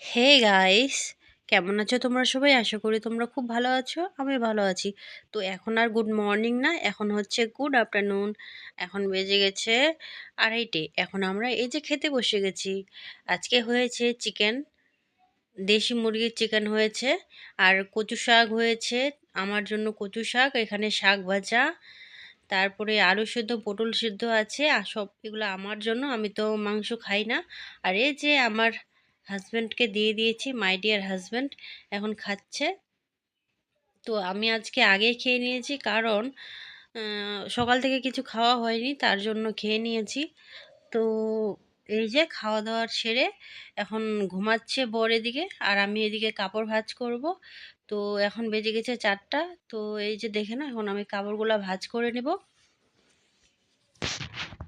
Hey guys কেমন আছো তোমরা সবাই? আশা করি তোমরা খুব ভালো আছো আমি ভালো আছি। তো এখন আর গুড মর্নিং না, এখন হচ্ছে গুড আফটারনুন এখন বেজে গেছে আড়াইটে। এখন আমরা এই যে খেতে বসে গেছি, আজকে হয়েছে চিকেন দেশি মুরগির চিকেন হয়েছে, আর কচু শাক হয়েছে, আমার জন্য কচু শাক, এখানে শাক ভাজা, তারপরে আলু সিদ্ধ, পটল সিদ্ধ আছে, আর সব এগুলো আমার জন্য, আমি তো মাংস খাই না। আর এই যে আমার হাজব্যান্ডকে দিয়ে দিয়েছি মাই ডিয়ার হাজব্যান্ড এখন খাচ্ছে। তো আমি আজকে আগে খেয়ে নিয়েছি কারণ সকাল থেকে কিছু খাওয়া হয়নি, তার জন্য খেয়ে নিয়েছি। তো এই যে খাওয়া দাওয়ার সেরে এখন ঘুমাচ্ছে বর এদিকে, আর আমি এদিকে কাপড় ভাজ করব। তো এখন বেজে গেছে চারটা, তো এই যে দেখে না, এখন আমি কাপড়গুলো ভাজ করে নেব।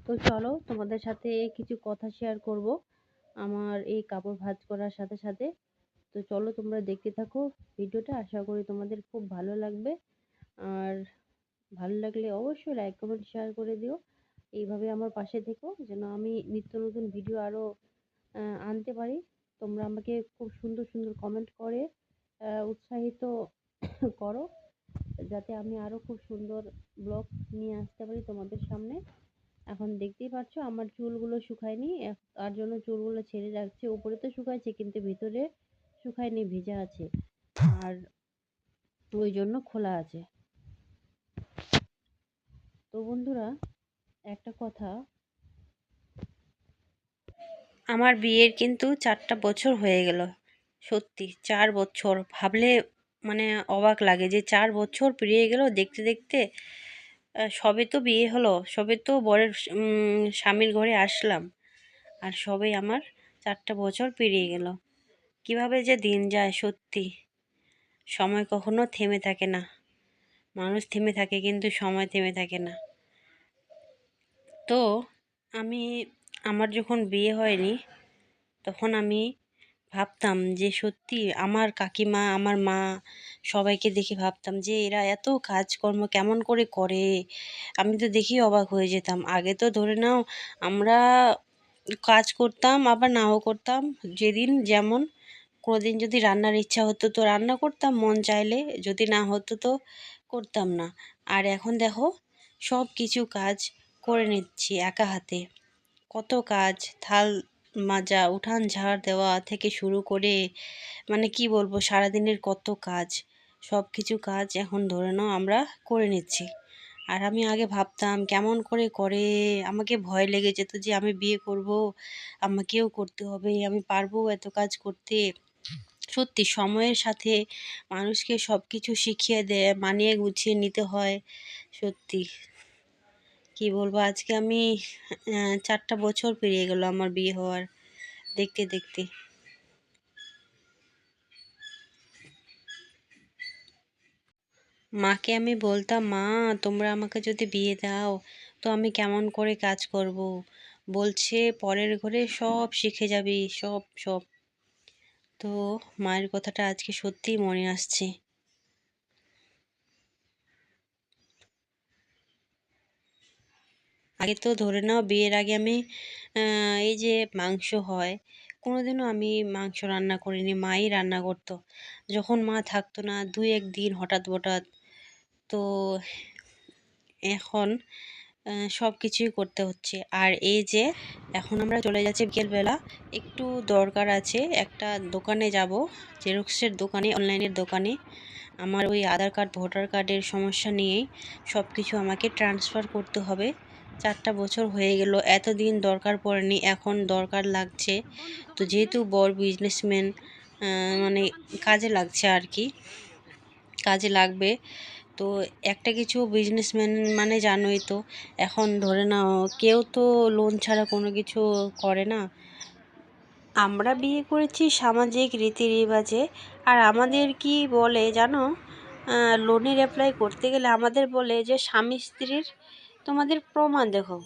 তো চলো তোমাদের সাথে কিছু কথা শেয়ার করব। আমার এই কাপড় ভাঁজ করার সাথে সাথে। তো চলো তোমরা দেখতে থাকো ভিডিওটা। আশা করি তোমাদের খুব ভালো লাগবে। আর ভালো লাগলে অবশ্যই লাইক কমেন্ট শেয়ার করে দিও। এইভাবে আমার পাশে থেকো যেন আমি নিত্য নতুন ভিডিও আরও আনতে পারি। তোমরা আমাকে খুব সুন্দর সুন্দর কমেন্ট করে উৎসাহিত করো। যাতে আমি আরও খুব সুন্দর ব্লগ নিয়ে আসতে পারি তোমাদের সামনে। এখন দেখতেই পাচ্ছ আমার চুলগুলো শুকায়নি তার জন্য চুলগুলো ছেড়ে যাচ্ছে, উপরে তো শুকাইছে কিন্তু ভিতরে শুকায়নি, ভিজা আছে, আর ওই জন্য খোলা আছে। তো বন্ধুরা, একটা কথা, আমার বিয়ের কিন্তু চারটা বছর হয়ে গেল, সত্যি চার বছর, ভাবলে মানে অবাক লাগে যে চার বছর পেরিয়ে গেল, দেখতে দেখতে সবে তো বিয়ে হলো, সবে তো বরের স্বামীর ঘরে আসলাম। আর সবে আমার চারটা বছর পেরিয়ে গেল। কীভাবে যে দিন যায় সত্যি, সময় কখনো থেমে থাকে না। মানুষ থেমে থাকে কিন্তু সময় থেমে থাকে না। তো আমি, আমার যখন বিয়ে হয়নি, তখন আমি ভাবতাম যে সত্যি আমার কাকিমা, আমার মা সবাইকে দেখে ভাবতাম যে এরা এত কাজকর্ম কেমন করে করে। আমি তো দেখি অবাক হয়ে যেতাম। আগে তো ধরে নাও আমরা কাজ করতাম, আবার নাও করতাম। যেদিন যেমন দিন যদি রান্নার ইচ্ছা হতো তো রান্না করতাম, মন চাইলে। যদি না হতো তো করতাম না। আর এখন দেখো সব কিছু কাজ করে নিচ্ছি একা হাতে। কত কাজ, থাল মাজা, উঠান ঝাড় দেওয়া থেকে শুরু করে মানে কি বলব, সারাদিনের কত কাজ সব কিছু কাজ এখন ধরে নাও আমরা করে নিচ্ছি। আর আমি আগে ভাবতাম, কেমন করে করে? আমাকে ভয় লেগে যেত যে আমি বিয়ে করব, আমাকেও করতে হবে, আমি পারব এত কাজ করতে। সত্যি সময়ের সাথে মানুষকে সব কিছু শিখিয়ে দেয়, মানিয়ে গুছিয়ে নিতে হয়, সত্যি। কি বলব? আজকে আমি চারটা বছর পেরিয়ে গেল আমার বিয়ে হওয়ার, দেখতে দেখতে। মাকে আমি বলতাম, মা, তোমরা আমাকে যদি বিয়ে দাও, তো আমি কেমন করে কাজ করব? বলছে, পরের ঘরে সব শিখে যাবি, সব সব। তো মায়ের কথাটা আজকে সত্যিই মনে আসছে। আগে তো ধরে নাও বিয়ের আগে আমি এই যে মাংস হয়, কোনোদিনও আমি মাংস রান্না করিনি, মাই রান্না করতো। যখন মা থাকতো না, দুই এক দিন হঠাৎ হঠাৎ তো এখন সব কিছুই করতে হচ্ছে। আর এই যে এখন আমরা চলে যাচ্ছি বিকেলবেলা, একটু দরকার আছে, একটা দোকানে যাব, জেরক্সের দোকানে, অনলাইনের দোকানে। আমার ওই আধার কার্ড, ভোটার কার্ডের সমস্যা নিয়েই সব কিছু আমাকে ট্রান্সফার করতে হবে। চারটা বছর হয়ে গেল, এতদিন দরকার পড়েনি, এখন দরকার লাগছে। তো যেহেতু বড় বিজনেসম্যান মানে কাজে লাগছে আর কি, কাজে লাগবে। তো একটা কিছু বিজনেসম্যান মানে জানোই তো, এখন ধরে নাও, কেউ তো লোন ছাড়া কোনো কিছু করে না। আমরা বিয়ে করেছি সামাজিক রীতি রেওয়াজে আর আমাদের কি বলে জানো? লোনের অ্যাপ্লাই করতে গেলে আমাদের বলে যে স্বামী স্ত্রীর তোমাদের প্রমাণ দেখো।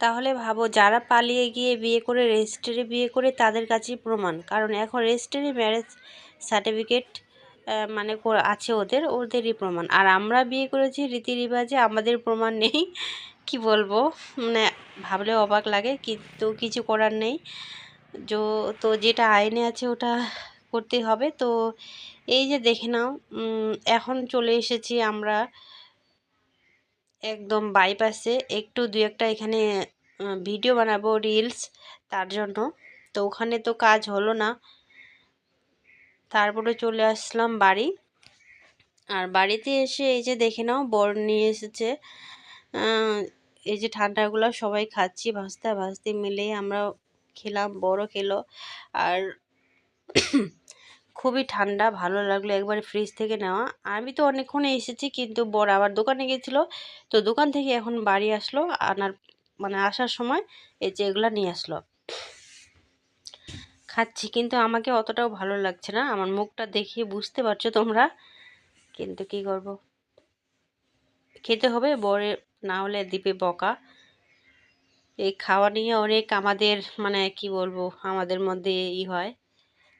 তাহলে ভাবো যারা পালিয়ে গিয়ে বিয়ে করে রেজিস্ট্রি বিয়ে করে তাদের কাছেই প্রমাণ। কারণ এখন রেজিস্ট্রি ম্যারেজ সার্টিফিকেট মানে আছে ওদের, ওদেরই প্রমাণ। আর আমরা বিয়ে করেছি রীতি রিবাজে আমাদের প্রমাণ নেই। কি বলব? মানে ভাবলে অবাক লাগে, কিন্তু কিছু করার নেই। যো, তো যেটা আইনে আছে ওটা করতে হবে। তো এই যে দেখে নাও এখন চলে এসেছি আমরা একদম বাইপাসে একটু দু একটা এখানে ভিডিও বানাবো রিলস তার জন্য। তো ওখানে তো কাজ হলো না। তারপরে চলে আসলাম বাড়ি। আর বাড়িতে এসে এই যে দেখে নাও, বর নিয়ে এসেছে। এই যে ঠান্ডাগুলো সবাই খাচ্ছি ভাজতে ভাজতে মিলে আমরা খেলাম বড় খেলো। আর খুবই ঠান্ডা, ভালো লাগল একবারে ফ্রিজ থেকে নেওয়া। আমি তো অনেকক্ষণে এসেছি, কিন্তু বর আবার দোকানে গেছিল। তো দোকান থেকে এখন বাড়ি আসলো, আনার মানে আসার সময় এই যে এগুলো নিয়ে আসলো। খাচ্ছি, কিন্তু আমাকে অতটাও ভালো লাগছে না। আমার মুখটা দেখিয়ে বুঝতে পারছ তোমরা? কিন্তু কি করব? খেতে হবে, বরে না হলে দিবে বকা। এই খাওয়া নিয়ে অনেক আমাদের মানে কি বলব, আমাদের মধ্যে ই হয়।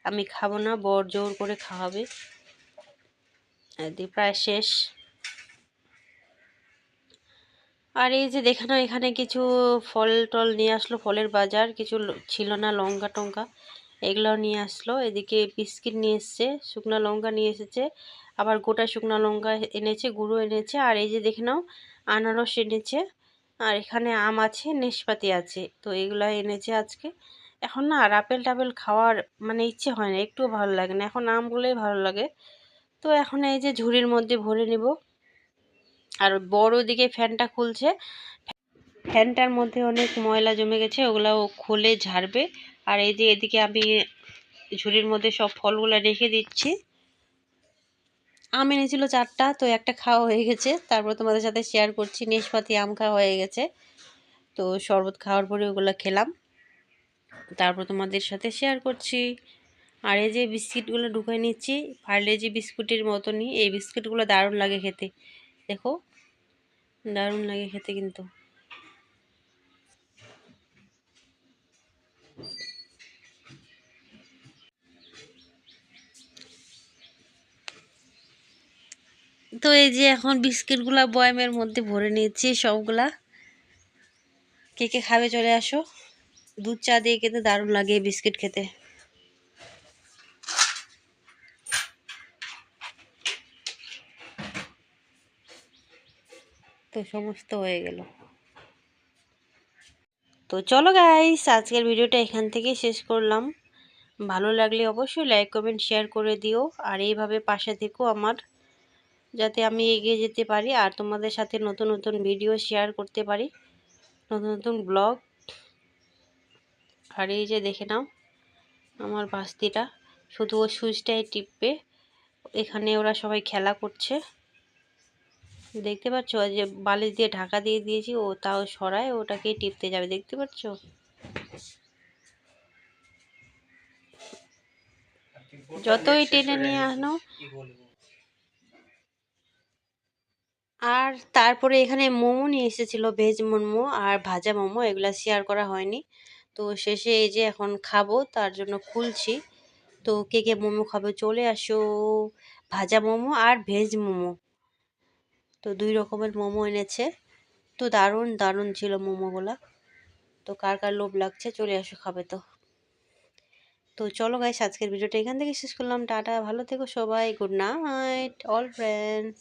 আমি খাব না, বর জোর করে খাওয়াবে। প্রায় শেষ। আর এই যে দেখে দেখানো এখানে কিছু ফল টল নিয়ে আসলো, ফলের বাজার। কিছু ছিল না, লঙ্কা টঙ্কা এগুলো নিয়ে আসলো। এদিকে বিস্কিট নিয়ে এসছে, শুকনো লঙ্কা নিয়ে এসেছে, আবার গোটা শুকনো লঙ্কা এনেছে, গুঁড়ো এনেছে, আর এই যে দেখে নাও, আনারস এনেছে, আর এখানে আম আছে নেশপাতি আছে। তো এগুলো এনেছে আজকে। এখন না আর আপেল টাপেল খাওয়ার মানে ইচ্ছে হয় না, একটুও ভালো লাগে না। এখন আমগুলোই ভালো লাগে। তো এখন এই যে ঝুড়ির মধ্যে ভরে নেব। আর বড় দিকে ফ্যানটা খুলছে। ফ্যানটার মধ্যে অনেক ময়লা জমে গেছে ওগুলো খুলে ঝাড়বে। আর এই যে এদিকে আমি ঝুড়ির মধ্যে সব ফলগুলো রেখে দিচ্ছি। আম এনেছিল চারটা, তো একটা খাওয়া হয়ে গেছে। তারপর তোমাদের সাথে শেয়ার করছি নেশপাতি আম খাওয়া হয়ে গেছে। তো শরবত খাওয়ার পরে ওগুলো খেলাম। তারপর তোমাদের সাথে শেয়ার করছি। আর এই যে বিস্কিটগুলো ঢুকে নিচ্ছি যে বিস্কুটের মতনই, এই বিস্কিটগুলো দারুণ লাগে খেতে। দেখো, দারুণ লাগে খেতে কিন্তু। তো এই যে এখন বিস্কিটগুলা বয়ামের মধ্যে ভরে নিয়েছি সবগুলা। কে কে খাবে চলে আসো। দুধ চা দিয়ে খেতে দারুণ লাগে বিস্কিট খেতে। তো সমস্ত হয়ে গেল। তো চলো গাইস আজকের ভিডিওটা এখান থেকে শেষ করলাম। ভালো লাগলে অবশ্যই লাইক কমেন্ট শেয়ার করে দিও। আর এইভাবে পাশে থেকো আমার, যাতে আমি এগিয়ে যেতে পারি আর তোমাদের সাথে নতুন নতুন ভিডিও শেয়ার করতে পারি। নতুন নতুন ব্লগ আর এই যে দেখে নাও আমার বাস্তিটা। শুধু ও সুইচটাই টিপবে। এখানে ওরা সবাই খেলা করছে। দেখতে পাচ্ছ? যে বালিশ দিয়ে ঢাকা দিয়ে দিয়েছি, ও তাও সরায় ওটাকে টিপতে যাবে। দেখতে পাচ্ছ? যতই টেনে নিয়ে আনো। আর তারপরে এখানে মোমো নিয়ে এসেছিল, ভেজ মোমো আর ভাজা মোমো, এগুলা শেয়ার করা হয়নি। তো শেষে এই যে এখন খাব, তার জন্য খুলছি। তো কে কে মোমো খাবে চলে আসো। ভাজা মোমো আর ভেজ মোমো। তো দুই রকমের মোমো এনেছে। তো দারুণ দারুণ ছিল মোমোগুলা। তো কার কার লোভ লাগছে চলে আসো, খাবে তো। তো চলো গাইস আজকের ভিডিওটা এখান থেকে শেষ করলাম। টাটা, ভালো থেকো সবাই। Good night all friends